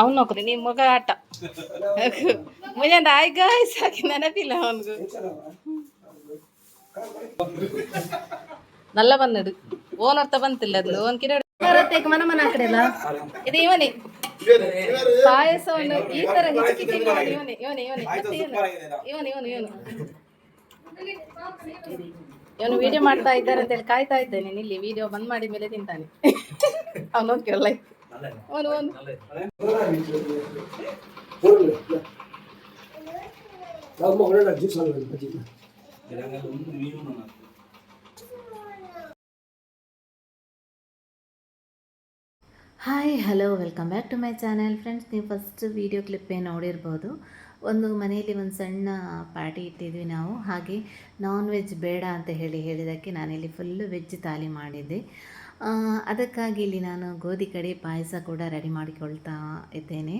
ಅವ್ನು ನೋಕ್ರಿ ನಿಮ್ಮ ಮಗ ಆಟ. ಮುಂಜಾನೆ ಆಯ್ಗ ಸಾಕಿ ನೆನಪಿಲ್ಲ ಅವನಿಗೂ. ನಲ್ಲ ಬಂದದು ಓನ್ ಅರ್ಥ ಬಂತಿಲ್ಲ ಅದು. ಓನ್ ಕಿರಡು ಮನ ಮನ ಆ ಕಡೆ ಅಲ್ಲ ಇದು ಇವನೇ. ಪಾಯಸವನ್ನು ಈ ತರ ಇವನೇ ಇವನೇ ಇವನೇ. ಇವನು ಇವನು ಇವನು ಇವನು. ವಿಡಿಯೋ ಮಾಡ್ತಾ ಇದ್ದಾರೆ ಅಂತ ಹೇಳಿ ಕಾಯ್ತಾ ಇದ್ದೇನೆ. ಇಲ್ಲಿ ವಿಡಿಯೋ ಬಂದ್ ಮಾಡಿದ ಮೇಲೆ ತಿಂತಾನೆ. ಅವನು ಹೋಗ್ತಿರಲ್ಲ ಒಂದು bajji hi hello welcome back to my channel friends ನೀವು ಫಸ್ಟ್ ವೀಡಿಯೋ ಕ್ಲಿಪ್ಪೇ ನೋಡಿರ್ಬೋದು. ಒಂದು ಮನೆಯಲ್ಲಿ ಒಂದು ಸಣ್ಣ ಪಾರ್ಟಿ ಇಟ್ಟಿದ್ವಿ ನಾವು. ಹಾಗೆ ನಾನ್ ವೆಜ್ ಬೇಡ ಅಂತ ಹೇಳಿ ಹೇಳಿದ್ದಕ್ಕೆ ನಾನಿಲ್ಲಿ ಫುಲ್ಲು ವೆಜ್ ತಾಲಿ ಮಾಡಿದ್ದೆ. ಅದಕ್ಕಾಗಿ ಇಲ್ಲಿ ನಾನು ಗೋಧಿ ಕಡೆ ಪಾಯಸ ಕೂಡ ರೆಡಿ ಮಾಡಿಕೊಳ್ತಾ ಇದ್ದೇನೆ.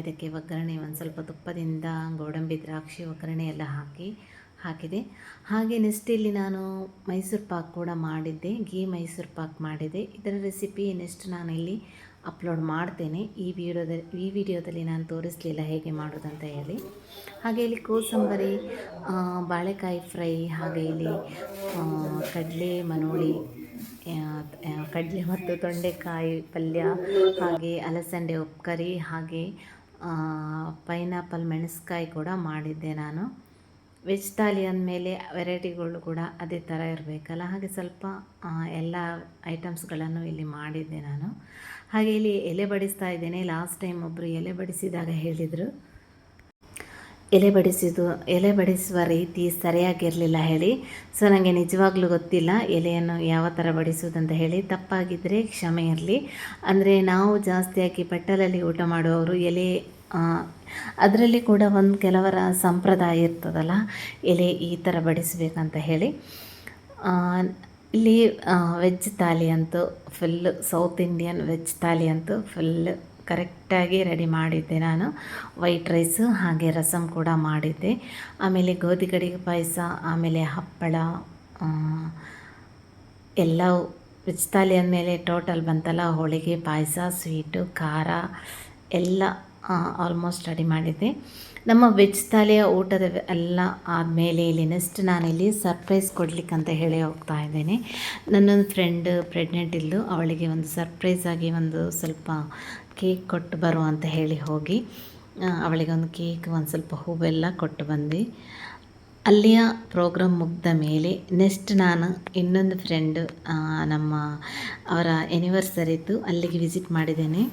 ಇದಕ್ಕೆ ಒಗ್ಗರಣೆ ಒಂದು ಸ್ವಲ್ಪ ತುಪ್ಪದಿಂದ ಗೋಡಂಬಿ, ದ್ರಾಕ್ಷಿ ಒಗ್ಗರಣೆ ಎಲ್ಲ ಹಾಕಿ, ಹಾಕಿದೆ. ಹಾಗೆ ನೆಕ್ಸ್ಟ್ ಇಲ್ಲಿ ನಾನು ಮೈಸೂರು ಪಾಕ್ ಕೂಡ ಮಾಡಿದ್ದೆ. ಗೀ ಮೈಸೂರು ಪಾಕ್ ಮಾಡಿದೆ. ಇದರ ರೆಸಿಪಿ ನೆಕ್ಸ್ಟ್ ನಾನು ಇಲ್ಲಿ ಅಪ್ಲೋಡ್ ಮಾಡ್ತೇನೆ. ಈ ವಿಡಿಯೋದಲ್ಲಿ ಈ ವಿಡಿಯೋದಲ್ಲಿ ನಾನು ತೋರಿಸಲಿಲ್ಲ ಹೇಗೆ ಮಾಡೋದಂತ ಹೇಳಿ. ಹಾಗೆ ಇಲ್ಲಿ ಕೋಸಂಬರಿ ಬಾಳೆಕಾಯಿ ಫ್ರೈ, ಹಾಗೆ ಇಲ್ಲಿ ಕಡಲೆ, ಮನೋಳಿ ಕಡಲೆ ಮತ್ತು ತೊಂಡೆಕಾಯಿ ಪಲ್ಯ, ಹಾಗೆ ಅಲಸಂದೆ ಉಪ್ಕರಿ ಹಾಗೆ ಪೈನಾಪಲ್ ಮೆಣಸ್ಕಾಯಿ ಕೂಡ ಮಾಡಿದ್ದೆ ನಾನು. ವೆಜ್ ಥಾಲಿ ಅಂದಮೇಲೆ ವೆರೈಟಿಗಳು ಕೂಡ ಅದೇ ಥರ ಇರಬೇಕಲ್ಲ. ಹಾಗೆ ಸ್ವಲ್ಪ ಎಲ್ಲ ಐಟಮ್ಸ್ಗಳನ್ನು ಇಲ್ಲಿ ಮಾಡಿದ್ದೆ ನಾನು. ಹಾಗೆ ಇಲ್ಲಿ ಎಲೆ ಬಡಿಸ್ತಾ ಇದ್ದೇನೆ. ಲಾಸ್ಟ್ ಟೈಮ್ ಒಬ್ಬರು ಎಲೆ ಬಡಿಸಿದಾಗ ಹೇಳಿದರು. ಎಲೆ ಬಡಿಸಿದ್ದು ಎಲೆ ಬಡಿಸುವ ರೀತಿ ಸರಿಯಾಗಿರಲಿಲ್ಲ ಹೇಳಿ. ಸೊ ನನಗೆ ನಿಜವಾಗ್ಲೂ ಗೊತ್ತಿಲ್ಲ ಎಲೆಯನ್ನು ಯಾವ ಥರ ಬಡಿಸುವುದಂತ ಹೇಳಿ. ತಪ್ಪಾಗಿದ್ದರೆ ಕ್ಷಮೆ ಇರಲಿ. ಅಂದರೆ ನಾವು ಜಾಸ್ತಿಯಾಗಿ ಬಟ್ಟಲಲ್ಲಿ ಊಟ ಮಾಡುವವರು ಎಲೆ ಅದರಲ್ಲಿ ಕೂಡ ಒಂದು ಕೆಲವರ ಸಂಪ್ರದಾಯ ಇರ್ತದಲ್ಲ, ಎಲೆ ಈ ಥರ ಬಡಿಸಬೇಕಂತ ಹೇಳಿ. ಇಲ್ಲಿ ವೆಜ್ ಥಾಲಿ ಅಂತೂ full south Indian veg thali ಅಂತೂ ಫುಲ್ ಕರೆಕ್ಟಾಗಿ ರೆಡಿ ಮಾಡಿದ್ದೆ ನಾನು. ವೈಟ್ ರೈಸು ಹಾಗೆ ರಸಮ್ ಕೂಡ ಮಾಡಿದ್ದೆ. ಆಮೇಲೆ ಗೋಧಿ ಕಡಿಗೆ ಪಾಯಸ, ಆಮೇಲೆ ಹಪ್ಪಳ ಎಲ್ಲ ವೆಜ್ ಥಾಲಿ ಅಂದಮೇಲೆ ಟೋಟಲ್ ಬಂತಲ್ಲ ಹೋಳಿಗೆ, ಪಾಯಸ, ಸ್ವೀಟು, ಖಾರ, ಎಲ್ಲ ಆಲ್ಮೋಸ್ಟ್ ರೆಡಿ ಮಾಡಿದ್ದೆ. ನಮ್ಮ ವೆಜ್ ಥಾಲಿಯ ಊಟದ ಎಲ್ಲ ಆದಮೇಲೆ ಇಲ್ಲಿ ನೆಕ್ಸ್ಟ್ ನಾನಿಲ್ಲಿ ಸರ್ಪ್ರೈಸ್ ಕೊಡ್ಲಿಕ್ಕಂತ ಹೇಳಿ ಹೋಗ್ತಾ ಇದ್ದೇನೆ. ನನ್ನೊಂದು ಫ್ರೆಂಡ್ ಪ್ರೆಗ್ನೆಂಟ್ ಇದ್ದು ಅವಳಿಗೆ ಒಂದು ಸರ್ಪ್ರೈಸ್ ಆಗಿ ಒಂದು ಸ್ವಲ್ಪ ಕೇಕ್ ಕೊಟ್ಟು ಬರುವ ಅಂತ ಹೇಳಿ ಹೋಗಿ ಅವಳಿಗೆ ಒಂದು ಕೇಕ್ ಒಂದು ಸ್ವಲ್ಪ ಹೂವೆಲ್ಲ ಕೊಟ್ಟು ಬಂದು. ಅಲ್ಲಿಯ ಪ್ರೋಗ್ರಾಮ್ ಮುಗ್ದ ಮೇಲೆ ನೆಕ್ಸ್ಟ್ ನಾನು ಇನ್ನೊಂದು ಫ್ರೆಂಡ್ ನಮ್ಮ ಅವರ ಎನಿವರ್ಸರಿದ್ದು ಅಲ್ಲಿಗೆ ವಿಸಿಟ್ ಮಾಡಿದ್ದೇನೆ.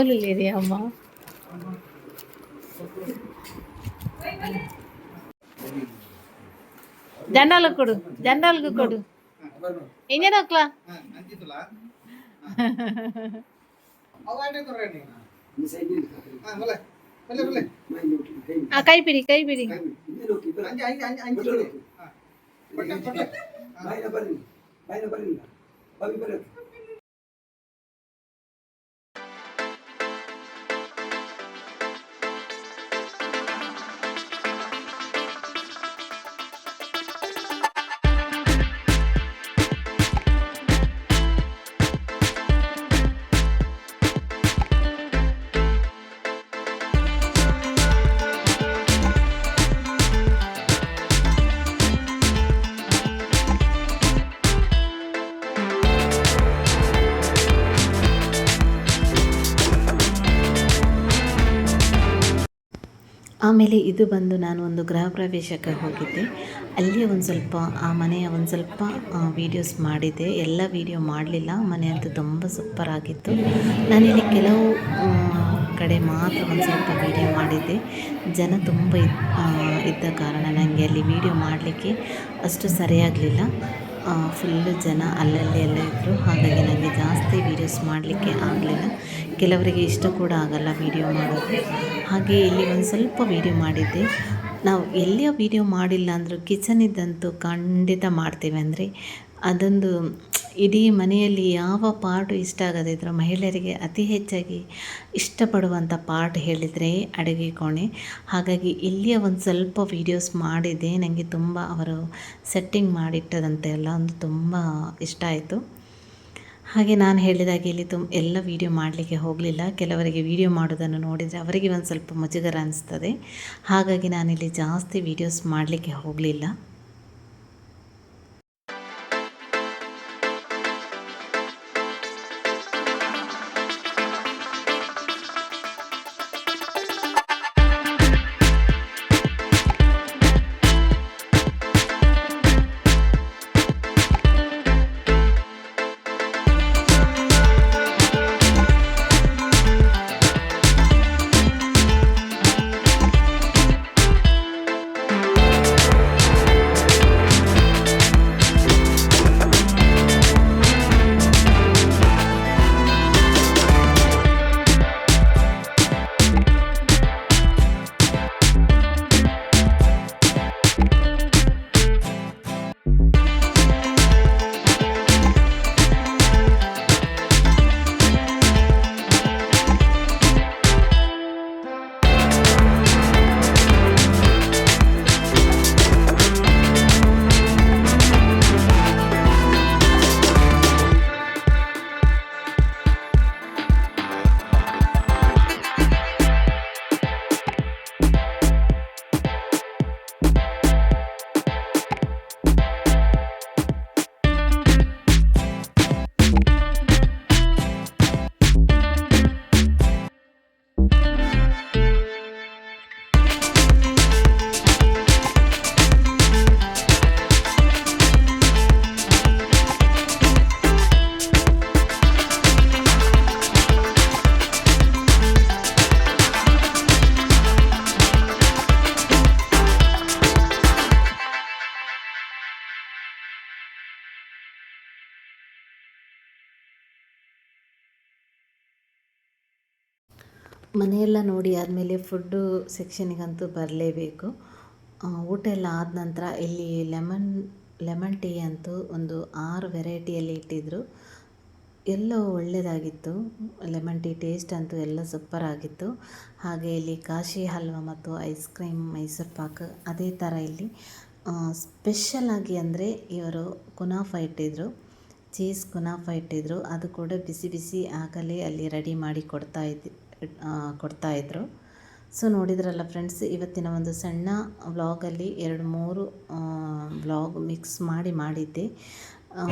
ஓலூர் ஏரியாமா జెండాలకు కొడు జెండాలకు కొడు ఏం చేయను అక్కలా కైపిడి కైపిడి పైన పడింది పైన పడింది ಆಮೇಲೆ ಇದು ಬಂದು ನಾನು ಒಂದು ಗೃಹ ಪ್ರವೇಶಕ್ಕೆ ಹೋಗಿದ್ದೆ. ಅಲ್ಲಿ ಒಂದು ಸ್ವಲ್ಪ, ಆ ಮನೆಯ ಒಂದು ಸ್ವಲ್ಪ ವೀಡಿಯೋಸ್ ಮಾಡಿದ್ದೆ. ಎಲ್ಲ ವೀಡಿಯೋ ಮಾಡಲಿಲ್ಲ. ಮನೆ ಅಂತೂ ತುಂಬ ಸೂಪರ್ ಆಗಿತ್ತು. ನಾನಿಲ್ಲಿ ಕೆಲವು ಕಡೆ ಮಾತ್ರ ಒಂದು ಸ್ವಲ್ಪ ವೀಡಿಯೋ ಮಾಡಿದ್ದೆ. ಜನ ತುಂಬ ಇದ್- ಇದ್ದ ಕಾರಣ ನನಗೆ ಅಲ್ಲಿ ವೀಡಿಯೋ ಮಾಡಲಿಕ್ಕೆ ಅಷ್ಟು ಸರಿಯಾಗಲಿಲ್ಲ. ಫುಲ್ಲು ಜನ ಅಲ್ಲಲ್ಲಿ ಎಲ್ಲ ಇದ್ದರು ಹಾಗಾಗಿ ನನಗೆ ಜಾಸ್ತಿ ವೀಡಿಯೋಸ್ ಮಾಡಲಿಕ್ಕೆ ಆಗಲಿಲ್ಲ. ಕೆಲವರಿಗೆ ಇಷ್ಟ ಕೂಡ ಆಗಲ್ಲ ವೀಡಿಯೋ ಮಾಡೋದು ಹಾಗೆ ಇಲ್ಲಿ ಒಂದು ಸ್ವಲ್ಪ ವೀಡಿಯೋ ಮಾಡಿದ್ದೆ. ನಾವು ಎಲ್ಲಿಯ ವೀಡಿಯೋ ಮಾಡಿಲ್ಲ ಅಂದರೂ ಕಿಚನಿದ್ದಂತೂ ಖಂಡಿತ ಮಾಡ್ತೇವೆ ಅಂದರೆ ಅದೊಂದು ಇಡೀ ಮನೆಯಲ್ಲಿ ಯಾವ ಪಾರ್ಟು ಇಷ್ಟ ಆಗದಿದ್ದರೂ ಮಹಿಳೆಯರಿಗೆ ಅತಿ ಹೆಚ್ಚಾಗಿ ಇಷ್ಟಪಡುವಂಥ ಪಾರ್ಟ್ ಹೇಳಿದರೆ ಅಡುಗೆ ಕೋಣೆ. ಹಾಗಾಗಿ ಇಲ್ಲಿಯ ಒಂದು ಸ್ವಲ್ಪ ವೀಡಿಯೋಸ್ ಮಾಡಿದೆ ನನಗೆ ತುಂಬ ಅವರು ಸೆಟ್ಟಿಂಗ್ ಮಾಡಿಟ್ಟದಂತೆ ಎಲ್ಲ ಒಂದು ತುಂಬ ಇಷ್ಟ ಆಯಿತು. ಹಾಗೆ ನಾನು ಹೇಳಿದಾಗೆ ಇಲ್ಲಿ ತುಂಬ ಎಲ್ಲ ವೀಡಿಯೋ ಮಾಡಲಿಕ್ಕೆ ಹೋಗಲಿಲ್ಲ. ಕೆಲವರಿಗೆ ವೀಡಿಯೋ ಮಾಡೋದನ್ನು ನೋಡಿದರೆ ಅವರಿಗೆ ಒಂದು ಸ್ವಲ್ಪ ಮುಜುಗರ ಅನಿಸ್ತದೆ. ಹಾಗಾಗಿ ನಾನಿಲ್ಲಿ ಜಾಸ್ತಿ ವೀಡಿಯೋಸ್ ಮಾಡಲಿಕ್ಕೆ ಹೋಗಲಿಲ್ಲ. ಮನೆಯೆಲ್ಲ ನೋಡಿ ಆದಮೇಲೆ ಫುಡ್ಡು ಸೆಕ್ಷನಿಗಂತೂ ಬರಲೇಬೇಕು. ಊಟ ಎಲ್ಲ ಆದ ನಂತರ ಇಲ್ಲಿ ಲೆಮನ್ ಲೆಮನ್ ಟೀ ಅಂತೂ ಒಂದು ಆರು ವೆರೈಟಿಯಲ್ಲಿ ಇಟ್ಟಿದ್ದರು ಎಲ್ಲ ಒಳ್ಳೆಯದಾಗಿತ್ತು ಲೆಮನ್ ಟೀ ಟೇಸ್ಟ್ ಅಂತೂ ಎಲ್ಲ ಸೂಪರ್ ಆಗಿತ್ತು. ಹಾಗೆ ಇಲ್ಲಿ ಕಾಶಿ ಹಲ್ವ ಮತ್ತು ಐಸ್ ಕ್ರೀಮ್ ಮೈಸೂರು ಪಾಕ್ ಅದೇ ಥರ ಇಲ್ಲಿ. ಸ್ಪೆಷಲ್ ಆಗಿ ಅಂದರೆ ಇವರು ಕುನಾಫ ಇಟ್ಟಿದ್ದರು ಚೀಸ್ ಕುನಾಫ ಇಟ್ಟಿದ್ದರು ಅದು ಕೂಡ ಬಿಸಿ ಬಿಸಿ ಆಗಲೇ ಅಲ್ಲಿ ರೆಡಿ ಮಾಡಿ ಕೊಡ್ತಾ ಇದ್ದ ಕೊಡ್ತಾಯಿದ್ರು ಸೊ ನೋಡಿದ್ರಲ್ಲ ಫ್ರೆಂಡ್ಸ್ ಇವತ್ತಿನ ಒಂದು ಸಣ್ಣ ವ್ಲಾಗಲ್ಲಿ ಎರಡು ಮೂರು ವ್ಲಾಗ್ ಮಿಕ್ಸ್ ಮಾಡಿ ಮಾಡಿದ್ದೆ. ಆ,